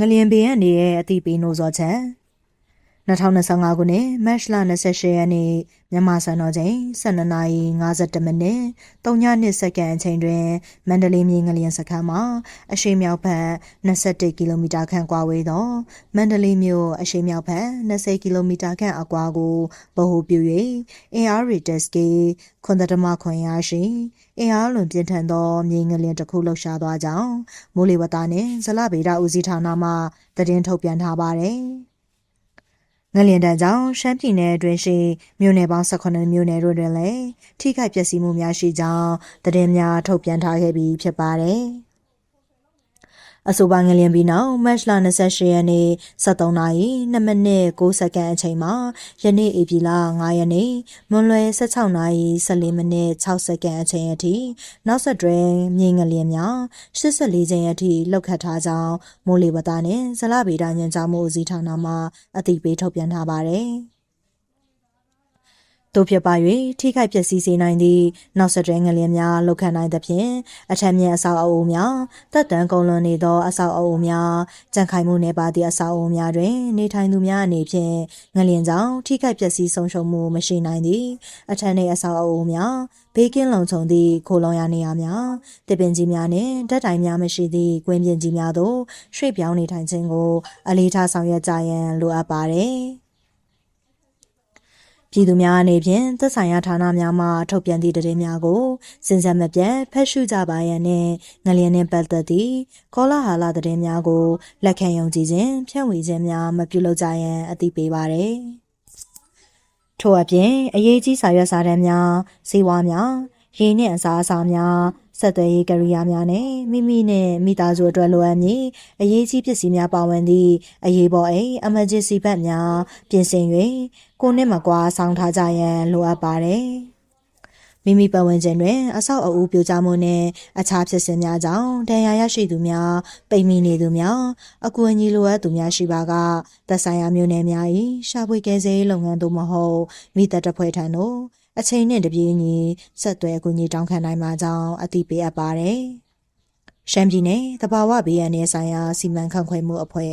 ငလျင်ပင်ကနေရဲ့အတိပေးနိုးစောချက် 2025ခုနှစ်မတ်လ28ရက်နေ့မြန်မာစံတော်ချိန်12နာရီ52မိနစ်3.2စက္ကန့်အချိန်တွင်မန္တလေးမြို့ငလျင်စခန်းမှာအရှိမြောက်ဘက်21ကီလိုမီတာခန့်ကွာဝေးသောမန္တလေးမြို့အရှိမြောက်ဘက်20ကီလိုမီတာခန့်အကွာကိုဗဟိုပြု၍အင်အားရီတက်စကေခွန်တတမခွန်ရရှိအင်အားလွန်ပြင်းထန်သောမြေငလျင်တစ်ခုလှုပ်ရှားသွားကြောင်းမိုးလေဝသနှင့်ဇလဗေဒဦးစီးဌာနမှသတင်းထုတ်ပြန်ထားပါသည်။ ငလျင်တန်းကြောင့်ရှမ်းပြည်နယ်အတွင်းရှိမြို့နယ်ပေါင်း18မြို့နယ်တို့တွင်လည်းထိခိုက်ပျက်စီးမှုများရှိကြောင်းသတင်းများထုတ်ပြန်ထားခဲ့ပြီးဖြစ်ပါတယ်။ အဆိုပါငလျင်ပြီးနောက်မတ်လ28ရက်နေ့73နာရီ2မိနစ်6စက္ကန့်အချိန်မှာယနေ့ဧပြီလ9ရက်နေ့မွန်လွယ်16နာရီ14မိနစ်6စက္ကန့်အချိန်အထိနောက်ဆက်တွဲမြေငလျင်များ84ချိန်အထိလောက်ခတ်ထားကြောင်းမိုးလေဝသနဲ့ဇလဗေဒညွှန်ကြားမှုဦးစီးဌာနမှအသိပေးထုတ်ပြန်ထားပါတယ်။ တို့ဖြစ်ပါ၍ထိခိုက်ပျက်စီးစေနိုင်သည့်နောက်ဆက်တွဲငလျင်များလောက်ခံနိုင်သဖြင့်အထက်မြင့်အဆောက်အအုံများတက်တန်းကုန်လွန်နေသောအဆောက်အအုံများကြံခိုင်မှုနေပါသည့်အဆောက်အအုံများတွင်နေထိုင်သူများအနေဖြင့်ငလျင်ကြောင့်ထိခိုက်ပျက်စီးဆုံးရှုံးမှုမရှိနိုင်သည့်အထက်နှင့်အဆောက်အအုံများဘေးကင်းလုံခြုံသည့်ခိုလုံရနေရာများတပင်ကြီးများနှင့်ဓာတ်တိုင်များမရှိသည့်ကွင်းပြင်ကြီးများသို့ရွှေ့ပြောင်းနေထိုင်ခြင်းကိုအလေးထားဆောင်ရွက်ကြရန်လိုအပ်ပါသည်။ ပြည်သူများအနေဖြင့်သက်ဆိုင်ရာဌာနများမှထုတ်ပြန်သည့်သတင်းများကိုစဉ်ဆက်မပြတ်ဖတ်ရှုကြပါရန်နှင့်ငလျင်နှင့်ပတ်သက်သည့်ကောလာဟာလာသတင်းများကိုလက်ခံယုံကြည်ခြင်းဖြန့်ဝေခြင်းများမပြုလုပ်ကြရန်အသိပေးပါရယ်ထို့အပြင်အရေးကြီးစာရွက်စာတမ်းများစီးဝါးများရင်းနှင့်အစားအစာများ ဆက်သွယ်ရေးကရိယာများနဲ့မိမိနဲ့မိသားစုအတွက်လိုအပ်မည်အရေးကြီးပစ္စည်းများပါဝင်သည့်အရေးပေါ်အိမ် emergency ဘက်များပြင်ဆင်၍ကိုနှစ်မကွာဆောင်းထားကြရန်လိုအပ်ပါတယ်မိမိပတ်ဝန်းကျင်တွင်အဆောက်အဦပြိုကျမှုနှင့်အခြားဖြစ်စဉ်များကြောင့်ဒဏ်ရာရရှိသူများပိတ်မိနေသူများအကူအညီလိုအပ်သူများရှိပါကသက်ဆိုင်ရာမြို့နယ်များ၏ရှာဖွေကယ်ဆယ်ရေးလုပ်ငန်းသို့မဟုတ်မိသက်တပ်ဖွဲ့ထံသို့ အချိန်နဲ့တပြေးညီဆက်သွယ်အကူအညီတောင်းခံနိုင်မှာကြောင်းအသိပေးအပ်ပါတယ်။ရှမ်းပြည်နယ်တဘာဝဘေးရန်နယ်ဆိုင်ရာစီမံခန့်ခွဲမှုအဖွဲ့